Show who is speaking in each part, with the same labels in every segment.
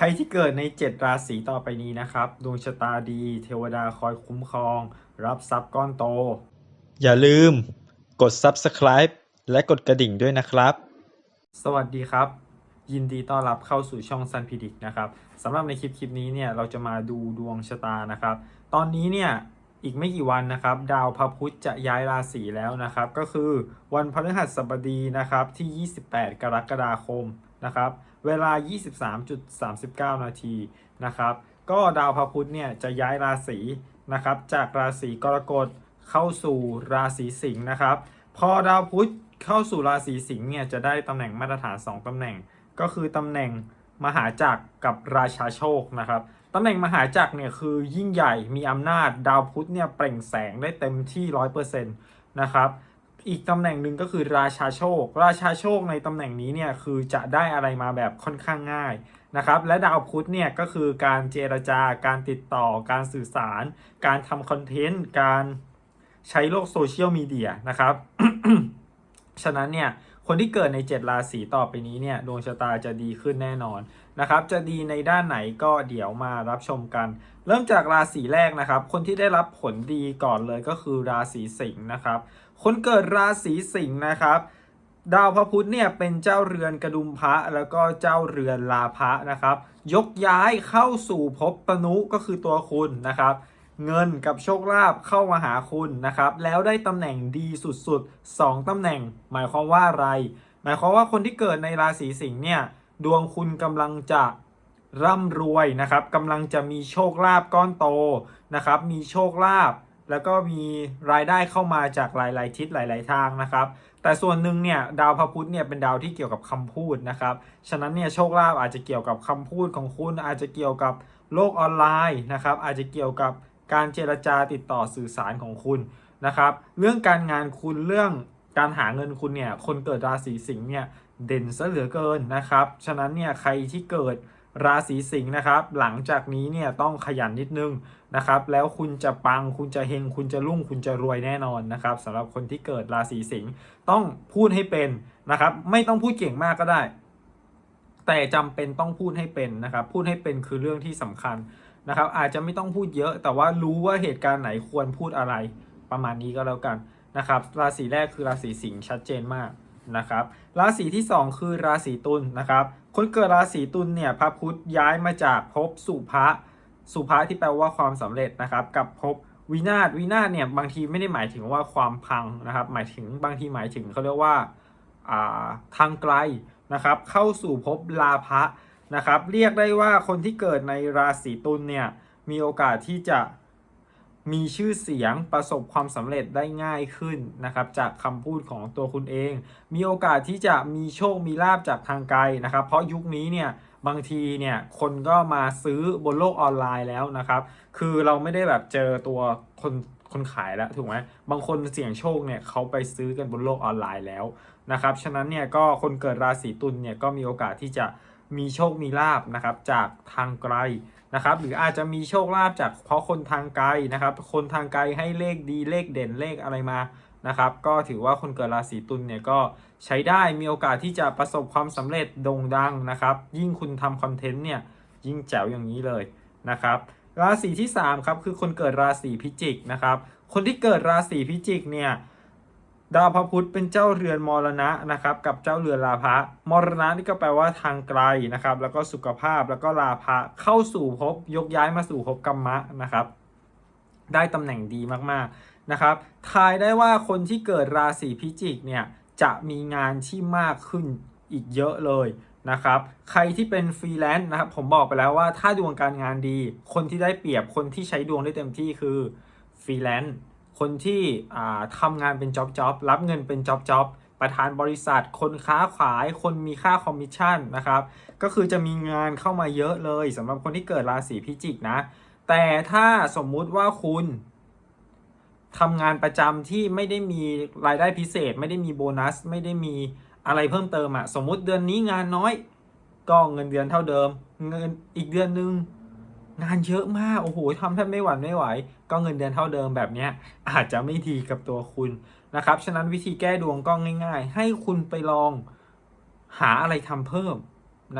Speaker 1: ใครที่เกิดใน 7 ราศีต่อไปนี้นะครับ ดวงชะตาดี เทวดาคอยคุ้มครอง รับทรัพย์ก้อนโต
Speaker 2: อย่าลืม กด subscribe และกดกระดิ่งด้วยนะครับ
Speaker 1: สวัสดีครับ ยินดีต้อนรับเข้าสู่ช่องซันพิดิกนะครับสำหรับในคลิปคลิปนี้เนี่ยเราจะมาดูดวงชะตานะครับ ตอนนี้เนี่ยอีกไม่กี่วันนะครับ ดาวพระพุธจะย้ายราศีแล้วนะครับ ก็คือวันพฤหัสบดีนะครับที่ 28 กรกฎาคม นะครับ เวลา 23.39 นาทีนะครับ ก็ดาวพระพุธเนี่ยจะย้ายราศีนะครับ จากราศีกรกฎเข้าสู่ราศีสิงห์นะครับ พอดาวพุธเข้าสู่ราศีสิงห์เนี่ยจะได้ตำแหน่งมาตรฐาน 2ตำแหน่ง ก็คือตำแหน่งมหาจักรกับราชาโชคนะครับตำแหน่งมหาจักรเนี่ยคือยิ่งใหญ่มีอำนาจดาวพุธเนี่ยเปล่งแสงได้เต็มที่ 100%นะครับ อีกตำแหน่งหนึ่งก็คือราชาโชค ราชาโชคในตำแหน่งนี้เนี่ยคือจะได้อะไรมาแบบค่อนข้างง่ายนะครับและดาวพุธเนี่ยก็คือการเจรจาการติดต่อ การสื่อสาร การทำคอนเทนต์ การใช้โลกโซเชียลมีเดียนะครับ ฉะนั้นเนี่ย คนที่เกิดใน 7 ราศีต่อไปนี้เนี่ยดวงชะตาจะดีขึ้นแน่นอนนะครับ จะดีในด้านไหนก็เดี๋ยวมารับชมกัน เริ่มจากราศีแรกนะครับ คนที่ได้รับผลดีก่อนเลยก็คือราศีสิงห์นะครับ คนเกิดราศีสิงห์นะครับดาวพระพุธเนี่ยเป็นเจ้าเรือนกระดุมพระแล้วก็เจ้าเรือนลาภะนะครับ ยกย้ายเข้าสู่ภพตนุก็คือตัวคุณนะครับ เงินกับโชคลาภเข้ามาหาคุณนะครับ แล้วได้ตำแหน่งดีสุดๆ 2ตำแหน่ง หมายความว่าอะไร หมายความว่าคนที่เกิดในราศีสิงห์เนี่ย ดวงคุณกำลังจะร่ำรวยนะครับกำลังจะมีโชคลาภก้อนโตนะครับ มีโชคลาภแล้วก็มีรายได้เข้ามาจากหลาย ๆ ทิศหลาย ๆ ทางนะครับ แต่ส่วนหนึ่งเนี่ยดาวพระพุธเนี่ยเป็นดาวที่เกี่ยวกับคำพูดนะครับ ฉะนั้นเนี่ยโชคลาภอาจจะเกี่ยวกับคำพูดของคุณอาจจะเกี่ยวกับโลกออนไลน์นะครับ อาจจะเกี่ยวกับ การเจรจาติดต่อสื่อสารของคุณนะครับ เรื่องการงานคุณเรื่องการหาเงินคุณเนี่ยคนเกิดราศีสิงห์เนี่ยเด่นซะเหลือเกินนะครับ ฉะนั้นเนี่ยใครที่เกิดราศีสิงห์นะครับ หลังจากนี้เนี่ยต้องขยันนิดนึงนะครับ แล้วคุณจะปังคุณจะเฮงคุณจะรุ่งคุณจะรวยแน่นอนนะครับสำหรับคนที่เกิดราศีสิงห์ต้องพูดให้เป็นนะครับ ไม่ต้องพูดเก่งมากก็ได้ แต่จำเป็นต้องพูดให้เป็นนะครับ พูดให้เป็นคือเรื่องที่สำคัญ นะครับ อาจจะไม่ต้องพูดเยอะ แต่ว่ารู้ว่าเหตุการณ์ไหนควรพูดอะไรประมาณนี้ก็แล้วกันนะครับราศีแรกคือราศีสิงห์ชัดเจนมากนะครับราศีที่ 2 คือราศีตุลนะครับคนเกิดราศีตุลเนี่ยพระพุธย้ายมาจากภพสุภะสุภะที่แปลว่าความสำเร็จนะครับกับภพวินาศวินาศเนี่ยบางทีไม่ได้หมายถึงว่าความพังนะครับหมายถึงบางทีหมายถึงเขาเรียกว่าอ่าทางไกลนะครับเข้าสู่ภพลาภะ นะครับ เรียกได้ว่าคนที่เกิดในราศีตุลเนี่ยมีโอกาสที่จะมีชื่อเสียงประสบความสำเร็จได้ง่ายขึ้นนะครับ จากคำพูดของตัวคุณเอง มีโอกาสที่จะมีโชคมีลาบจากทางไกลนะครับ เพราะยุคนี้เนี่ยบางทีเนี่ยคนก็มาซื้อบนโลกออนไลน์แล้วนะครับ คือเราไม่ได้แบบเจอตัวคนคนขายแล้วถูกไหมบางคนเสี่ยงโชคเนี่ยเขาไปซื้อกันบนโลกออนไลน์แล้วนะครับ ฉะนั้นเนี่ยก็คนเกิดราศีตุลเนี่ยก็มีโอกาสที่จะ มีโชคมีลาบนะครับจากทางไกลนะครับ หรืออาจจะมีโชคลาภจากเพราะคนทางไกลนะครับ คนทางไกลให้เลขดีเลขเด่นเลขอะไรมานะครับ ก็ถือว่าคนเกิดราศีตุลเนี่ยก็ใช้ได้มีโอกาสที่จะประสบความสำเร็จโด่งดังนะครับ ยิ่งคุณทำคอนเทนต์เนี่ยยิ่งแจ๋วอย่างนี้เลยนะครับราศีที่3ครับคือคนเกิดราศีพิจิกนะครับ คนที่เกิดราศีพิจิกเนี่ย ดาวพระพุธเป็นเจ้าเรือนมรณะนะครับกับเจ้าเรือนลาภะมรณะนี่ก็แปลว่าทางไกลนะครับ แล้วก็สุขภาพแล้วก็ลาภะเข้าสู่ภพยกย้ายมาสู่ภพกรรมะนะครับ ได้ตำแหน่งดีมากๆนะครับทายได้ว่าคนที่เกิดราศีพิจิกเนี่ยจะมีงานที่มากขึ้นอีกเยอะเลยนะครับใครที่เป็นฟรีแลนซ์นะครับผมบอกไปแล้วว่าถ้าดวงการงานดี คนที่ได้เปรียบคนที่ใช้ดวงได้เต็มที่คือฟรีแลนซ์ คนที่อ่าทำงานเป็นจ็อบจ็อบรับเงินเป็นจ็อบจ็อบประธานบริษัท คนค้าขาย คนมีค่าคอมมิชชั่นนะครับ ก็คือจะมีงานเข้ามาเยอะเลยสำหรับคนที่เกิดราศีพิจิกนะ แต่ถ้าสมมุติว่าคุณทำงานประจำที่ไม่ได้มีรายได้พิเศษ ไม่ได้มีโบนัส ไม่ได้มีอะไรเพิ่มเติมอะสมมุติเดือนนี้งานน้อย ก็เงินเดือนเท่าเดิม เงินอีกเดือนนึง งานเยอะมาก โอ้โหทำแทบไม่หวั่นไม่ไหว ก็เงินเดือนเท่าเดิมแบบนี้อาจจะไม่ดีกับตัวคุณนะครับ ฉะนั้นวิธีแก้ดวงก็ง่าย ๆ ให้คุณไปลองหาอะไรทำเพิ่ม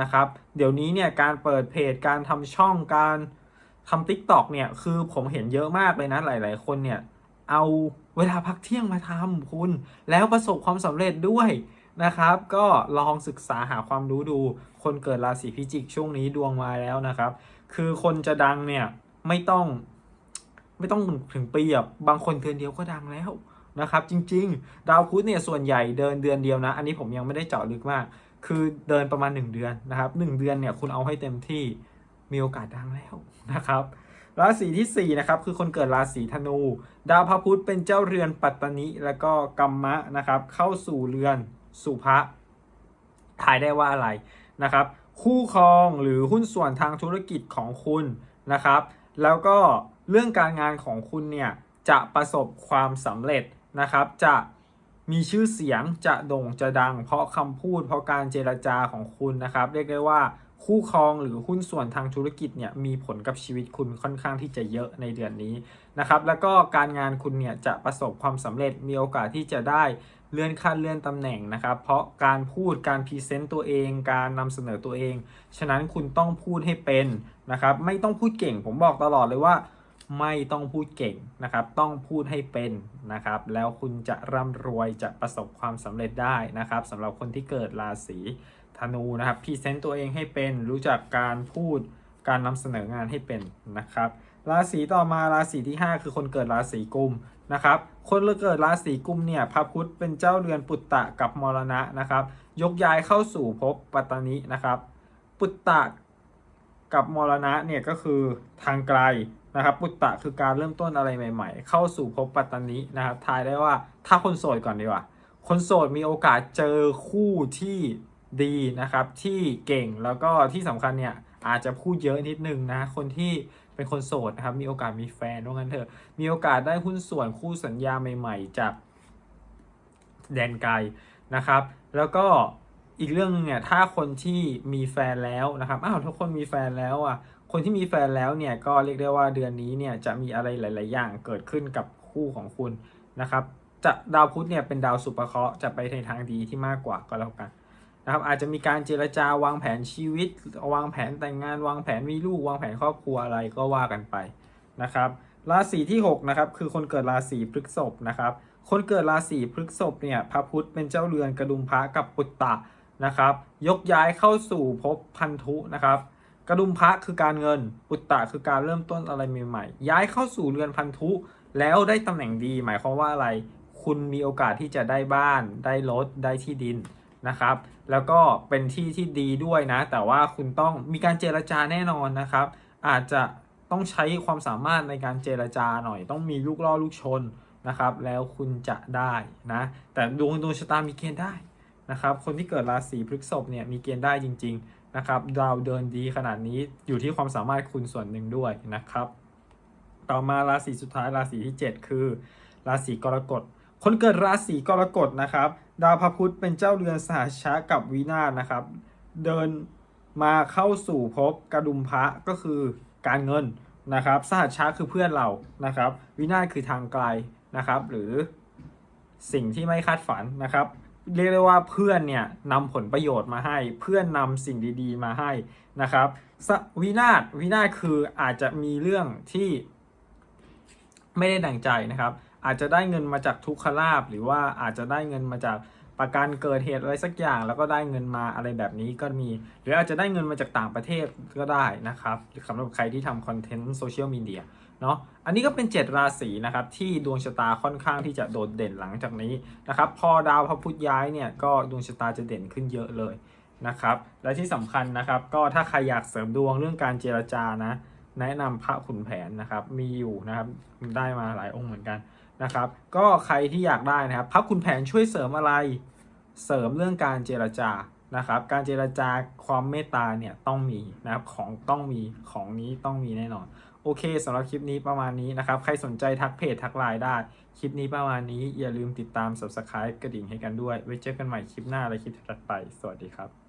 Speaker 1: นะครับ เดี๋ยวนี้เนี่ยการเปิดเพจ การทำช่อง การทำ t ิ k t o k เนี่ยคือผมเห็นเยอะมากเลยนะหลาย ๆ คนเนี่ยเอาเวลาพักเที่ยงมาทำคุณ แล้วประสบความสำเร็จด้วยนะครับ ก็ลองศึกษาหาความรู้ดู คนเกิดราศีพิจิกช่วงนี้ดวงมาแล้วนะครับ คือคนจะดังเนี่ยไม่ต้องไม่ต้องถึงปีอะบางคนเดือนเดียวก็ดังแล้วนะครับ จริง ๆ ดาวพุธเนี่ยส่วนใหญ่เดินเดือนเดียวนะ อันนี้ผมยังไม่ได้เจาะลึกมาก คือเดินประมาณ 1 เดือนนะครับ 1 เดือนเนี่ยคุณเอาให้เต็มที่มีโอกาสดังแล้วนะครับราศีที่4นะครับคือคนเกิดราศีธนู ดาวพระพุธเป็นเจ้าเรือนปัตตนิแล้วก็กัมมะนะครับ เข้าสู่เรือนสุภะทายได้ว่าอะไรนะครับ คู่ครองหรือหุ้นส่วนทางธุรกิจของคุณนะครับ แล้วก็เรื่องการงานของคุณเนี่ยจะประสบความสำเร็จนะครับ จะมีชื่อเสียงจะโด่งจะดัง เพราะคำพูดเพราะการเจรจาของคุณนะครับ เรียกได้ว่าคู่ครองหรือหุ้นส่วนทางธุรกิจเนี่ยมีผลกับชีวิตคุณค่อนข้างที่จะเยอะในเดือนนี้นะครับ แล้วก็การงานคุณเนี่ยจะประสบความสำเร็จมีโอกาสที่จะได้ เลื่อนขั้นเลื่อนตำแหน่งนะครับ เพราะการพูดการพรีเซนต์ตัวเอง การนำเสนอตัวเอง ฉะนั้นคุณต้องพูดให้เป็นนะครับ ไม่ต้องพูดเก่ง ผมบอกตลอดเลยว่า ไม่ต้องพูดเก่งนะครับ ต้องพูดให้เป็นนะครับ แล้วคุณจะร่ำรวยจะประสบความสำเร็จได้นะครับสำหรับคนที่เกิดราศีธนูนะครับพรีเซนต์ตัวเองให้เป็น รู้จักการพูดการนำเสนองานให้เป็นนะครับ ราศีต่อมาราศีที่ 5 คือคนเกิดราศีกุม นะครับคนเกิดราศีกุมเนี่ยพระพุธเป็นเจ้าเรือนปุตตะกับมรณะนะครับ ยกย้ายเข้าสู่ภพปัตตนินะครับ ปุตตะกับมรณะเนี่ยก็คือทางไกลนะครับ ปุตตะคือการเริ่มต้นอะไรใหม่ ๆ เข้าสู่ภพปัตตนินะครับทายได้ว่าถ้าคนโสดก่อนดีกว่า คนโสดมีโอกาสเจอคู่ที่ดีนะครับที่เก่งแล้วก็ที่สำคัญเนี่ยอาจจะพูดเยอะนิดนึงนะคนที่ เป็นคนโสดนะครับ มีโอกาสมีแฟนว่างั้นเถอะ มีโอกาสได้หุ้นส่วนคู่สัญญาใหม่ ๆ จากแดนไกลนะครับ แล้วก็อีกเรื่องหนึงเนี่ยถ้าคนที่มีแฟนแล้วนะครับอ้าวทุกคนมีแฟนแล้วอะคนที่มีแฟนแล้วเนี่ยก็เรียกได้ว่าเดือนนี้เนี่ยจะมีอะไรหลาย ๆ อย่างเกิดขึ้นกับคู่ของคุณนะครับจะดาวพุธเนี่ยเป็นดาวสุภเคราะห์จะไปในทางดีที่มากกว่าก็แล้วกัน นะครับอาจจะมีการเจรจาวางแผนชีวิต วางแผนแต่งงาน วางแผนมีลูก วางแผนครอบครัวอะไรก็ว่ากันไปนะครับราศีที่6นะครับคือคนเกิดราศีพฤษภนะครับคนเกิดราศีพฤษภเนี่ยพระพุธเป็นเจ้าเรือนกระดุมพระกับปุตตะนะครับยกย้ายเข้าสู่ภพพันธุนะครับกระดุมพระคือการเงินปุตตะคือการเริ่มต้นอะไรใหม่ๆย้ายเข้าสู่เรือนพันธุ แล้วได้ตำแหน่งดี หมายความว่าอะไร คุณมีโอกาสที่จะได้บ้าน ได้รถได้ที่ดิน นะครับ แล้วก็เป็นที่ที่ดีด้วยนะ แต่ว่าคุณต้องมีการเจรจาแน่นอนนะครับ อาจจะต้องใช้ความสามารถในการเจรจาหน่อย ต้องมีลูกล่อลูกชนนะครับ แล้วคุณจะได้นะ แต่ดวงดวงชะตามีเกณฑ์ได้นะครับ คนที่เกิดราศีพฤษภเนี่ยมีเกณฑ์ได้จริง ๆนะครับดาวเดินดีขนาดนี้อยู่ที่ความสามารถคุณส่วนหนึ่งด้วยนะครับ ต่อมาราศีสุดท้ายราศีที่ 7 คือ ราศีกรกฎ คนเกิดราศีกรกฎนะครับ ดาวพระพุธเป็นเจ้าเรือนสหชะกับวินาศนะครับ เดินมาเข้าสู่ภพกระดุมพระก็คือการเงินนะครับสหชะคือเพื่อนเรานะครับ วินาศคือทางไกลนะครับ หรือสิ่งที่ไม่คาดฝันนะครับ เรียกได้ว่าเพื่อนเนี่ยนำผลประโยชน์มาให้ เพื่อนนำสิ่งดีๆ มาให้นะครับวินาศวินาศคืออาจจะมีเรื่องที่ไม่ได้ดังใจนะครับ อาจจะได้เงินมาจากทุกขลาบหรือว่าอาจจะได้เงินมาจาก ประกันเกิดเหตุอะไรสักอย่างแล้วก็ได้เงินมาอะไรแบบนี้ก็มี หรืออาจจะได้เงินมาจากต่างประเทศก็ได้นะครับสำหรับใครที่ทำคอนเทนต์โซเชียลมีเดียเนาะอันนี้ก็เป็น 7 ราศีนะครับที่ดวงชะตาค่อนข้างที่จะโดดเด่นหลังจากนี้นะครับพอดาวพระพุธย้ายเนี่ยก็ดวงชะตาจะเด่นขึ้นเยอะเลยนะครับและที่สำคัญนะครับก็ถ้าใครอยากเสริมดวงเรื่องการเจรจานะแนะนำพระขุนแผนนะครับมีอยู่นะครับได้มาหลายองค์เหมือนกัน นะครับ ก็ใครที่อยากได้นะครับพระขุนแผนช่วยเสริมอะไร เสริมเรื่องการเจรจานะครับ การเจรจาความเมตตาเนี่ยต้องมีนะครับของต้องมีของนี้ต้องมีแน่นอน โอเคสำหรับคลิปนี้ประมาณนี้นะครับ ใครสนใจทักเพจทักไลน์ได้ คลิปนี้ประมาณนี้อย่าลืมติดตาม subscribe กระดิ่งให้กันด้วย ไว้เจอกันใหม่คลิปหน้าและคลิปถัดไป สวัสดีครับ